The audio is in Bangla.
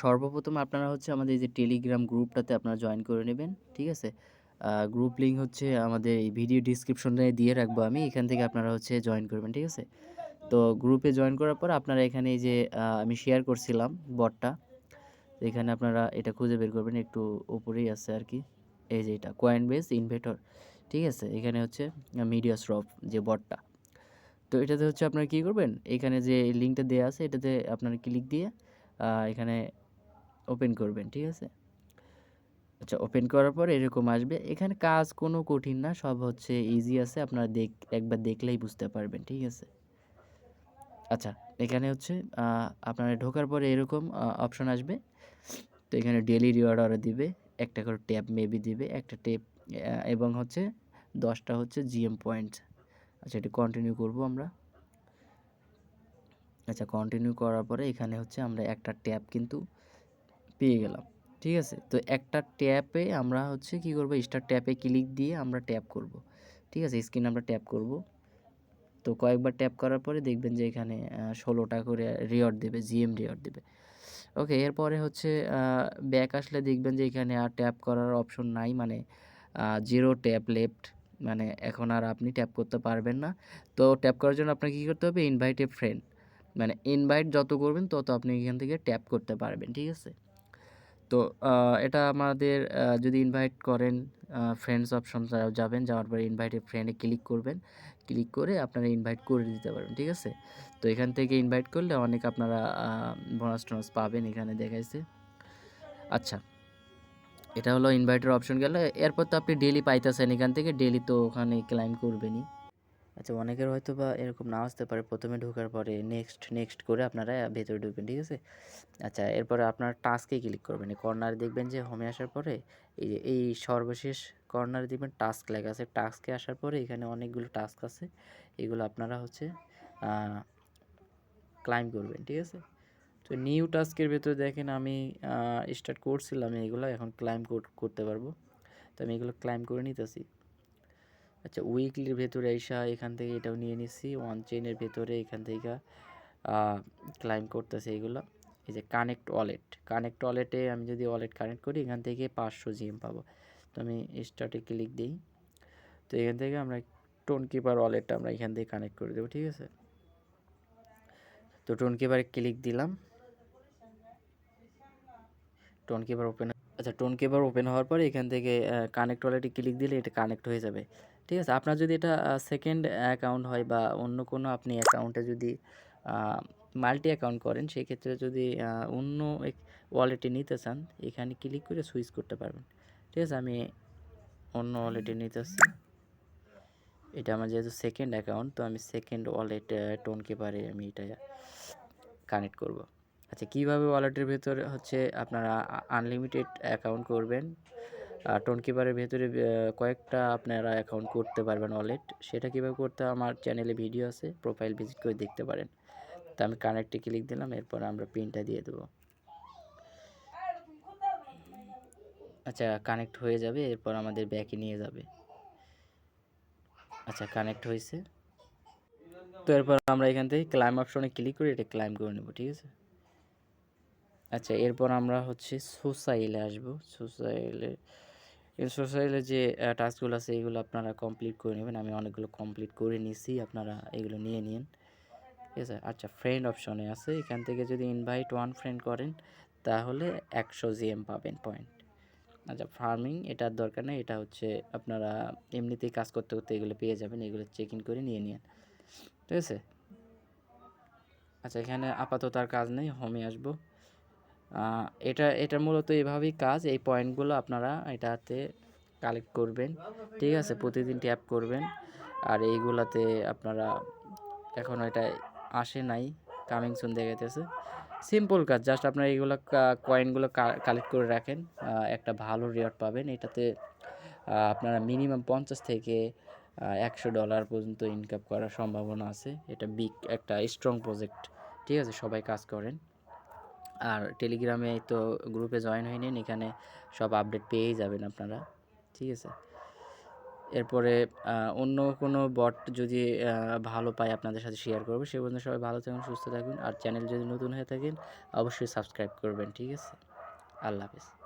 সর্বপ্রথম আপনারা হচ্ছে আমাদের এই যে টেলিগ্রাম গ্রুপটাতে আপনারা জয়েন করে নেবেন, ঠিক আছে? গ্রুপ লিঙ্ক হচ্ছে আমাদের এই ভিডিও ডিসক্রিপশনে দিয়ে রাখব আমি, এখান থেকে আপনারা হচ্ছে জয়েন করবেন, ঠিক আছে? তো গ্রুপে জয়েন করার পর আপনারা এখানে এই যে আমি শেয়ার করছিলাম বটটা এখানে আপনারা এটা খুঁজে বের করবেন, একটু উপরেই আছে আর কি, এই যে এটা কয়েন বেস ইনভেটর ঠিক আছে? এখানে হচ্ছে মিডিয়া স্রফ যে বটটা তো এটাতে হচ্ছে আপনারা কী করবেন? এখানে যে লিঙ্কটা দেওয়া আছে, এটাতে আপনারা ক্লিক দিয়ে এখানে ওপেন করবেন, ঠিক আছে? আচ্ছা ওপেন করার পর এরকম আসবে। এখানে কাজ কোনো কঠিন না, সব হচ্ছে ইজি আছে, আপনারা দেখ, একবার দেখলেই বুঝতে পারবেন, ঠিক আছে? আচ্ছা এখানে হচ্ছে আপনারা ঢোকার পরে এরকম অপশন আসবে। তো এখানে ডেলি রিওয়ার্ড অর্ডার দিবে, একটা করে ট্যাপ মেবি দিবে, একটা ট্যাপ এবং হচ্ছে দশটা হচ্ছে জিএম পয়েন্ট আচ্ছা এটা কন্টিনিউ করব আমরা। আচ্ছা কন্টিনিউ করার পরে এখানে হচ্ছে আমরা একটা ট্যাপ কিন্তু পেয়ে গেলাম, ঠিক আছে? তো একটা ট্যাপে আমরা হচ্ছে কি করব স্টার ট্যাপে ক্লিক দিয়ে আমরা ট্যাপ করব, ঠিক আছে? স্ক্রিন আমরা ট্যাপ করব। তো কয়েকবার ট্যাপ করার পরে দেখবেন যে এখানে ষোলোটা করে রিওয়ার্ড দেবে জিএম রিওয়ার্ড দেবে। ওকে এরপরে হচ্ছে ব্যাক আসলে দেখবেন যে এখানে আর ট্যাপ করার অপশন নাই মানে জিরো ট্যাপ লেফট মানে এখন আর আপনি ট্যাপ করতে পারবেন না। তো ট্যাপ করার জন্য আপনাকে কী করতে হবে? ইনভাইট এ ফ্রেন্ড মানে ইনভাইট যত করবেন তত আপনি এখান থেকে ট্যাপ করতে পারবেন, ঠিক আছে? তো এটা আমাদের যদি ইনভাইট করেন ফ্রেন্ডস অপশন যাবেন, যাওয়ার পরে ইনভাইটে ফ্রেন্ডে ক্লিক করবেন। ক্লিক করে আপনারা ইনভাইট করে দিতে পারবেন, ঠিক আছে? তো এখান থেকে ইনভাইট করলে অনেক আপনারা বোনাস টোনাস পাবেন এখানে দেখাইছে। আচ্ছা এটা হলো ইনভাইটের অপশন গেল। এরপর তো আপনি ডেলি পাইতেছেন এখান থেকে ডেলি তো ওখানে ক্লাইম করবেনই। আচ্ছা অনেকের হয়তো বা এরকম না আসতে পারে। প্রথমে ঢোকার পরে নেক্সট নেক্সট করে আপনারা ভেতরে ঢুকবেন, ঠিক আছে? আচ্ছা এরপরে আপনার টাস্কে ক্লিক করবেন। এই কর্নারে দেখবেন যে হোমে আসার পরে এই যে, এই সর্বশেষ কর্নারে দেখবেন টাস্ক লেখা আছে। টাস্কে আসার পরে এখানে অনেকগুলো টাস্ক আছে। এগুলো আপনারা হচ্ছে ক্লাইম করবেন, ঠিক আছে? তো নিউ টাস্কের ভেতরে দেখেন আমি স্টার্ট করছিলাম এগুলো। এখন ক্লাইম করতে পারব। তো আমি এগুলো ক্লাইম করে নিতেছি। আচ্ছা উইকলির ভেতরে এসা এখান থেকে এটাও নিয়ে নিচ্ছি। ওয়ান চেনের ভেতরে এখান থেকে ক্লাইম করতেছে এগুলো। এই যে কানেক্ট ওয়ালেট কানেক্ট ওয়ালেটে আমি যদি ওয়ালেট কানেক্ট করি, এখান থেকে পাঁচশো জিএম পাবো। তো আমি স্টার্টে ক্লিক দিই। তো এখান থেকে আমরা টোন কিপার ওয়ালেটটা আমরা এখান থেকে কানেক্ট করে দেবো, ঠিক আছে? তো টোন কিপারে ক্লিক দিলাম। টোন কিপার ওপেন আচ্ছা টোন কিপার ওপেন হওয়ার পরে এখান থেকে কানেক্ট ওয়ালেটে ক্লিক দিলে এটা কানেক্ট হয়ে যাবে। ঠিক আছে? আপনার যদি এটা সেকেন্ড অ্যাকাউন্ট হয় বা অন্য কোনো আপনি অ্যাকাউন্টে যদি মাল্টি অ্যাকাউন্ট করেন, সেক্ষেত্রে যদি অন্য এক ওয়ালেটে নিতে চান, এখানে ক্লিক করে সুইচ করতে পারবেন। ঠিক আছে? আমি অন্য ওয়ালেটে নিতেছি এটা আমার যেহেতু সেকেন্ড অ্যাকাউন্ট তো আমি সেকেন্ড ওয়ালেট টোন কিপারে আমি এটা কানেক্ট করব। আচ্ছা কীভাবে ওয়ালেটের ভেতরে হচ্ছে আপনারা আনলিমিটেড অ্যাকাউন্ট করবেন? টোন কিপারের ভেতরে কয়েকটা আপনারা অ্যাকাউন্ট করতে পারবেন ওয়ালেট সেটা কীভাবে করতে আমার চ্যানেলে ভিডিও আছে প্রোফাইল ভিজিট করে দেখতে পারেন। তো আমি কানেক্টে ক্লিক দিলাম, এরপর আমরা পিনটা দিয়ে দেবো। আচ্ছা কানেক্ট হয়ে যাবে, এরপর আমাদের ব্যাকে নিয়ে যাবে। আচ্ছা কানেক্ট হয়েছে। তো এরপর আমরা এখান থেকে ক্লাইম অপশনে ক্লিক করে এটা ক্লাইম করে নেব, ঠিক আছে? আচ্ছা এরপর আমরা হচ্ছে সোসাইলে আসব। সোসাইলে সোসাইলে যে টাস্কগুলো আছে, এগুলো আপনারা কমপ্লিট করে নেবেন। আমি অনেকগুলো কমপ্লিট করে নিছি, আপনারা এগুলো নিয়ে নিন। ঠিক আছে? আচ্ছা ফ্রেন্ড অপশনে আছে। এখান থেকে যদি ইনভাইট ওয়ান ফ্রেন্ড করেন, তাহলে একশো জিএম পাবেন পয়েন্ট আচ্ছা ফার্মিং এটার দরকার নেই। এটা হচ্ছে আপনারা এমনিতেই কাজ করতে করতে এগুলো পেয়ে যাবেন। এগুলো চেক ইন করে নিয়ে নিন। ঠিক আছে? আচ্ছা এখানে আপাতত আর কাজ নেই। হোমে আসব। এটা এটা মূলত এভাবেই কাজ। এই পয়েন্টগুলো আপনারা এটাতে কালেক্ট করবেন। ঠিক আছে, প্রতিদিন ট্যাপ করবেন। আর এইগুলাতে আপনারা এখন এটা আসে নাই কামিং সুন দেখাইতেছে। সিম্পল কাজ জাস্ট আপনারা এইগুলো কয়েনগুলো কালেক্ট করে রাখেন। একটা ভালো রেয়ার পাবেন। এটাতে আপনারা মিনিমাম পঞ্চাশ থেকে একশো ডলার পর্যন্ত ইনকাম করার সম্ভাবনা আছে। এটা বিগ একটা স্ট্রং প্রজেক্ট ঠিক আছে, সবাই কাজ করেন। আর টেলিগ্রামে তো গ্রুপে জয়েন হয়ে নিন এখানে সব আপডেট পেয়েই যাবেন আপনারা, ঠিক আছে? এরপরে অন্য কোনো বট যদি ভালো পায় আপনাদের সাথে শেয়ার করব, সে পর্যন্ত সবাই ভালো থাকুন, সুস্থ থাকুন, আর চ্যানেল যদি নতুন হয়ে থাকেন, অবশ্যই সাবস্ক্রাইব করবেন, ঠিক আছে? আল্লাহ হাফিজ।